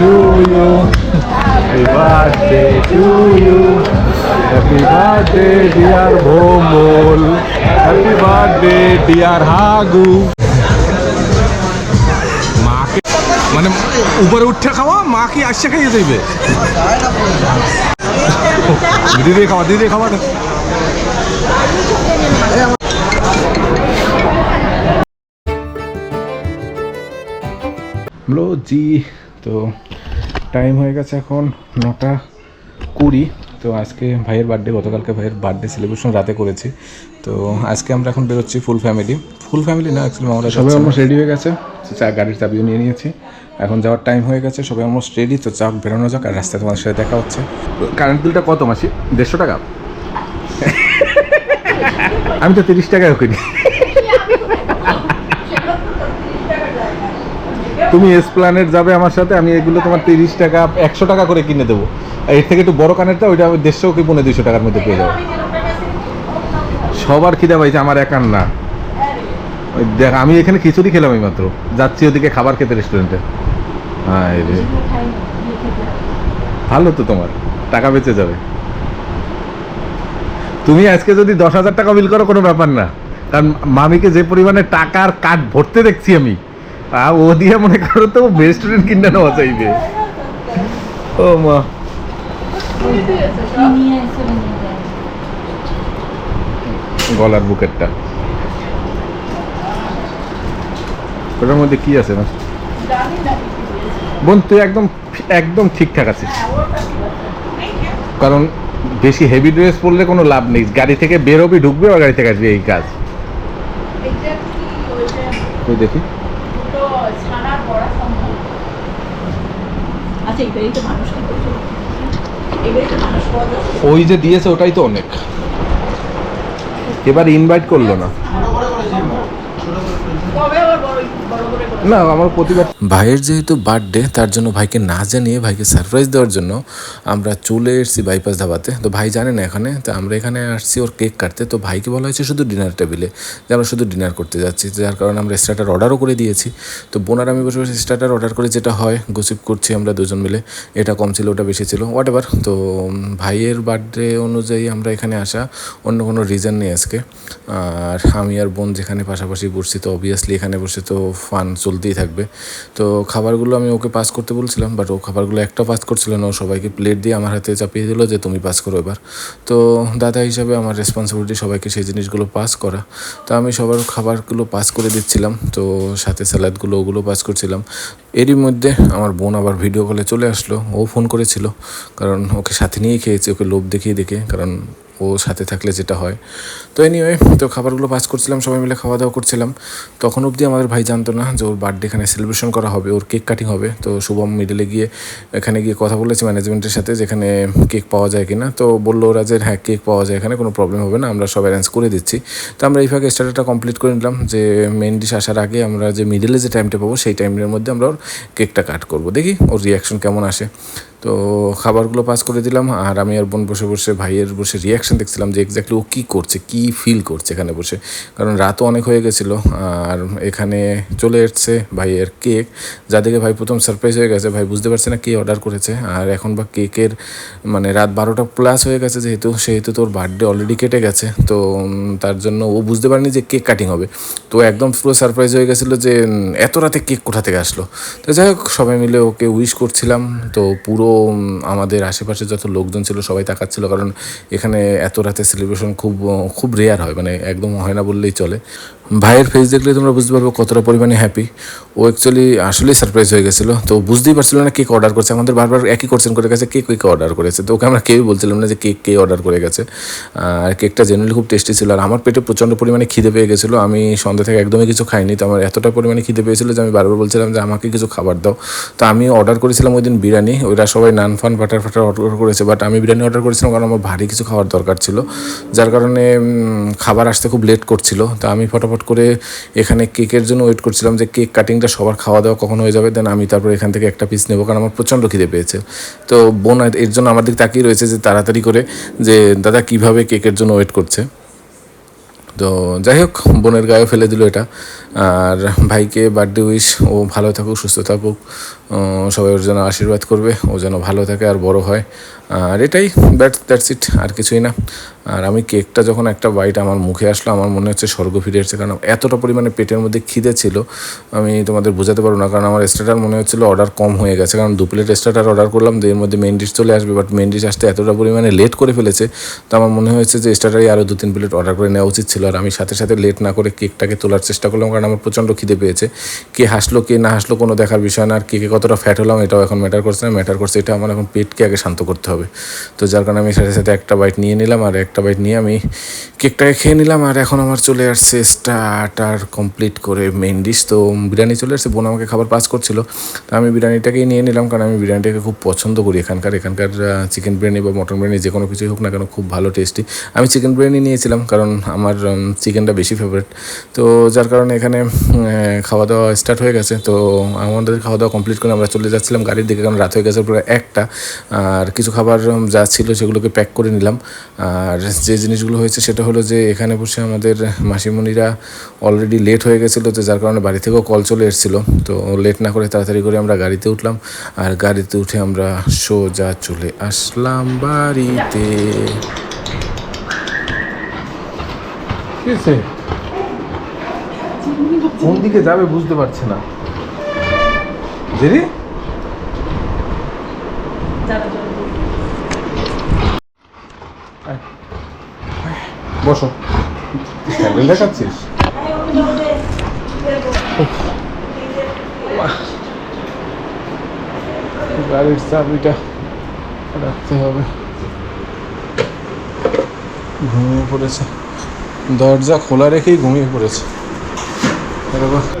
to you. Happy birthday to you. Happy birthday, dear Bhomol. Happy birthday, dear Hagu. মাকে মানে উপরে উঠে খাওয়া মা কি আসছে খাইয়ে দেবে দিদি খাওয়া দিদি খাওয়া হ্যালো জি তো টাইম হয়ে গেছে এখন নটা কুড়ি। তো আজকে ভাইয়ের বার্থডে গতকালকে ভাইয়ের বার্থডে সেলিব্রেশন রাতে করেছি। তো আজকে আমরা এখন বেরোচ্ছি ফুল ফ্যামিলি ফুল ফ্যামিলি না অ্যাকচুয়ালি আমরা সবাই অলমোস্ট রেডি হয়ে গেছে। চা গাড়ির চাবিও নিয়ে নিয়েছি। এখন যাওয়ার টাইম হয়ে গেছে সবাই অলমোস্ট রেডি তো চাপ বেরোনো যাক আর রাস্তায় তোমার সাথে দেখা হচ্ছে। কারেন্ট বিলটা কত মাসি? দেড়শো টাকা? আমি তো তিরিশ টাকায় কিনি তুমি এসপ্লানেট যাবে আমার সাথে, আমি এগুলো তোমার তিরিশ টাকা, একশো টাকা করে কিনে দেবো। এর থেকে একটু বড় কানেরটা, ওইটা আমি দেড়শো কি পনেরো দুশো টাকার মধ্যে পেয়ে যাব। সবার খিদা পাইছে, আমার একার না। ওই দেখ, আমি এখানে খিচুড়ি খেলাম এই মাত্র যাচ্ছি ওদিকে খাবার খেতে রেস্টুরেন্টে হ্যাঁ ভালো তো তোমার, টাকা বেঁচে যাবে। তুমি আজকে যদি দশ হাজার টাকা বিল করো, কোনো ব্যাপার না। কারণ মামিকে যে পরিমাণে টাকার কার্ড ভরতে দেখছি আমি আর ও দিয়ে মনে করো তো রেস্টুরেন্ট কিনে নেওয়া চাইবে। ও মা। গলার বুকেরটা। ওটার মধ্যে কি আছে না বোন তুই একদম একদম ঠিকঠাক আছিস। কারণ বেশি হেভি ড্রেস পরলে কোনো লাভ নেই। গাড়ি থেকে বেরোবি ঢুকবে আর গাড়ি থেকে আসবি এই কাজ। ওই দেখি। আচ্ছা মানুষ ওই যে দিয়েছে ওটাই তো অনেক। এবার ইনভাইট করল না। না, আমার প্রতিবার ভাইয়ের যেহেতু বার্থডে তার জন্য ভাইকে না জানিয়ে ভাইকে সারপ্রাইজ দেওয়ার জন্য আমরা চলে এসেছি বাইপাস ধাবাতে। তো ভাই জানে না এখানে, তো আমরা এখানে আসছি ওর কেক কাটতে। তো ভাইকে বলা হয়েছে শুধু ডিনার টেবিলে যে আমরা শুধু ডিনার করতে যাচ্ছি। যার কারণে আমরা স্টার্টার অর্ডারও করে দিয়েছি। তো বোনার আমি বসে বসে স্টার্টার অর্ডার করে যেটা হয় গোসিপ করছি আমরা দুজন মিলে। এটা কম ছিল, ওটা বেশি ছিল হোয়াট এভার তো ভাইয়ের বার্থডে অনুযায়ী আমরা এখানে আসা, অন্য কোনো রিজন নেই আজকে। আর আমি আর বোন যেখানে পাশাপাশি বসছি, তো অবভিয়াসলি এখানে বসে তো ফান চলতেই থাকবে। তো খাবারগুলো আমি ওকে পাস করতে বলছিলাম বাট ও খাবারগুলো একটা পাস করছিল না, ও সবাইকে প্লেট দিয়ে আমার হাতে চাপিয়ে দিল যে, তুমি পাস করো এবার। তো দাদা হিসাবে আমার রেসপন্সিবিলিটি সবাইকে সেই জিনিসগুলো পাস করা। তো আমি সবার খাবারগুলো পাস করে দিচ্ছিলাম, তো সাথে স্যালাডগুলো ওগুলো পাস করছিলাম। এরই মধ্যে আমার বোন আবার ভিডিও কলে চলে আসলো, ও ফোন করেছিল, কারণ ওকে সাথে নিয়েই খেয়েছে, ওকে লোভ দেখিয়ে দেখে, কারণ ও সাথে থাকলে যেটা হয়। তো এনিওয়ে তো খাবারগুলো পাস করছিলাম, সবাই মিলে খাওয়া দাওয়া করছিলাম। তখন অবধি আমাদের ভাই জানতো না যে ওর বার্থডে এখানে সেলিব্রেশন করা হবে, ওর কেক কাটিং হবে। তো শুভম মিডলে গিয়ে এখানে গিয়ে কথা বলেছে ম্যানেজমেন্টের সাথে যেখানে কেক পাওয়া যায় কিনা। তো বলল ওরা যে হ্যাঁ কেক পাওয়া যায়, এখানে কোনো প্রবলেম হবে না, আমরা সব অ্যারেঞ্জ করে দিচ্ছি। তো আমরা এই ফাঁকে স্টার্টারটা কমপ্লিট করে নিলাম যে মেন ডিশ আসার আগে আমরা যে মিডলে যে টাইমটা পাবো, সেই টাইমের মধ্যে আমরা ওর কেকটা কাট করব। দেখি ওর রিয়াকশন কেমন আসে। তো খাবারগুলো পাস করে দিলাম আর আমি আর বোন বসে বসে, ভাইয়ের বসে রিয়াকশন দেখছিলাম যে এক্স্যাক্টলি ও কী করছে, কী ফিল করছে এখানে বসে। কারণ রাতও অনেক হয়ে গেছিল আর এখানে চলে এসছে ভাইয়ের কেক যা দেখে ভাই প্রথম সারপ্রাইজ হয়ে গেছে, ভাই বুঝতে পারছে না কে অর্ডার করেছে। আর এখন বা কেকের মানে রাত বারোটা প্লাস হয়ে গেছে যেহেতু, সেহেতু তোর বার্থডে অলরেডি কেটে গেছে। তো তার জন্য ও বুঝতে পারেনি যে কেক কাটিং হবে। তো একদম পুরো সারপ্রাইজ হয়ে গেছিল যে এত রাতে কেক কোথা থেকে আসলো? তো যাই হোক, সবাই মিলে ওকে উইশ করছিলাম। তো পুরো আমাদের আশেপাশে যত লোকজন ছিল, সবাই তাকাচ্ছিল। কারণ এখানে এত রাতে সেলিব্রেশন খুব খুব রেয়ার হয়। মানে একদম হয় না বললেই চলে। ভাইয়ের ফেস দেখলে তোমরা বুঝতে পারবে কতটা পরিমাণে হ্যাপি ও অ্যাকচুয়ালি আসলেই সারপ্রাইজ হয়ে গেছিল। তো বুঝতেই পারছিল না কেক অর্ডার করছে। আমাদের বারবার একই কোশ্চেন করে গেছে কেক কেক অর্ডার করেছে? তো ওকে আমরা কেউই বলছিলাম না যে কেক কে অর্ডার করে গেছে। আর কেকটা জেনারেলি খুব টেস্টি ছিল। আর আমার পেটে প্রচণ্ড পরিমাণে খিদে পেয়ে গেছিল। আমি সন্ধ্যা থেকে একদমই কিছু খাইনি। তো আমার এতটা পরিমাণে খিদে পেয়েছিল যে আমি বারবার বলছিলাম যে আমাকে কিছু খাবার দাও। তো আমি অর্ডার করেছিলাম ওই দিন বিরিয়ানি। ওরা সবাই নান ফান বাটার ফাটার অর্ডার করেছে। বাট আমি বিরিয়ানি অর্ডার করেছিলাম কারণ আমার ভারী কিছু খাওয়ার দরকার ছিল। যার কারণে খাবার আসতে খুব লেট করছিল। তো আমি ফটাফট করে এখানে কেকের জন্য ওয়েট করছিলাম যে কেক কাটিংটা সবার খাওয়া দাওয়া কখন হয়ে যাবে দেন আমি তারপর এখান থেকে একটা পিস নেব, কারণ আমার প্রচণ্ড খিদে পেয়েছে। তো বোন এর জন্য আমার দিকে তাকিয়ে রয়েছে যে তাড়াতাড়ি করে যে দাদা কীভাবে কেকের জন্য ওয়েট করছে। তো যাই হোক, বোনের গায়ে ফেলে দিল এটা। আর ভাইকে বার্থডে উইশ ও ভালো থাকুক, সুস্থ থাকুক। সবাই ওর জন্য আশীর্বাদ করবে, ও যেন ভালো থাকে আর বড় হয়। আর এটাই দ্যাট দ্যাটস ইট আর কিছুই না। আর আমি কেকটা যখন একটা বাইট আমার মুখে আসলো, আমার মনে হচ্ছে স্বর্গ ফিরে এসেছে, কারণ এতটা পরিমাণে পেটের মধ্যে খিদে ছিল, আমি তোমাদের বোঝাতে পারব না, কারণ আমার স্টার্টার মনে হচ্ছিল অর্ডার কম হয়ে গেছে, কারণ দু প্লেট স্টার্টার অর্ডার করলাম এর মধ্যে মেন ডিশ চলে আসবে বাট মেন ডিশ আসতে এতটা পরিমাণে লেট করে ফেলেছে, তো আমার মনে হয়েছে যে স্টার্টারই আরও দু তিন প্লেট অর্ডার করে নেওয়া উচিত ছিল, আর আমি সাথে সাথে লেট না করে কেকটাকে তোলার চেষ্টা করলাম, কারণ আমার প্রচণ্ড খিদে পেয়েছে। কে হাসলো, কে না হাসলো কোনো দেখার বিষয় না, আর কেকে কতটা ফ্যাট হলাম এটাও এখন ম্যাটার করছে না। ম্যাটার করছে এটা আমার এখন পেটকে আগে শান্ত করতে হবে। তো যার কারণে আমি সাথে সাথে একটা বাইট নিয়ে নিলাম আর একটা বাইট নিয়ে আমি কেকটাকে খেয়ে নিলাম আর এখন আমার চলে আসছে স্টার্টার কমপ্লিট করে মেন ডিশ তো বিরিয়ানি চলে আসছে, বোন আমাকে খাবার পাস করছিল। তো আমি বিরিয়ানিটাকেই নিয়ে নিলাম কারণ আমি বিরিয়ানিটাকে খুব পছন্দ করি এখানকার। এখানকার চিকেন বিরিয়ানি বা মটন বিরিয়ানি যে কোনো কিছুই হোক না কেন খুব ভালো টেস্টি আমি চিকেন বিরিয়ানি নিয়েছিলাম কারণ আমার চিকেনটা বেশি ফেভারিট তো যার কারণে এখানে খাওয়া দাওয়া স্টার্ট হয়ে গেছে। তো আমাদের খাওয়া দাওয়া কমপ্লিট করে আমরা চলে যাচ্ছিলাম গাড়ির দিকে কারণ রাত হয়ে গেছে প্রায় একটা। আর কিছু খাবার যা ছিল সেগুলোকে প্যাক করে নিলাম। আর যে জিনিসগুলো হয়েছে সেটা হলো যে এখানে বসে আমাদের মাসিমণিরা অলরেডি লেট হয়ে গেছিল, তো যার কারণে বাড়ি থেকেও কল চলে এসেছিল। তো লেট না করে তাড়াতাড়ি করে আমরা গাড়িতে উঠলাম। আর গাড়িতে উঠে আমরা সোজা চলে আসলাম বাড়িতে। কোন দিকে যাবে বুঝতে পারছে না। যাবে বসো স্যান্ডেল দেখাচ্ছিস গাড়ির চাবিটা রাখতে হবে ঘুমিয়ে পড়েছে দরজা খোলা রেখেই ঘুমিয়ে পড়েছে এরকম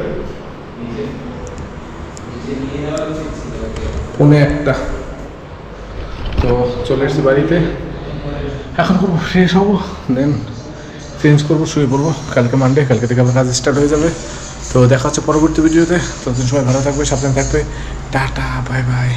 পৌনে একটা। তো চলে এসেছি বাড়িতে। এখন করব ফ্রেশ হব দেন চেঞ্জ করব, শুয়ে পড়ব। কালকে মানডে কালকে থেকে আবার কাজ স্টার্ট হয়ে যাবে। তো দেখা হচ্ছে পরবর্তী ভিডিওতে ততদিন সবাই ভালো থাকবে, সাবধানে থাকবে। Tata bye bye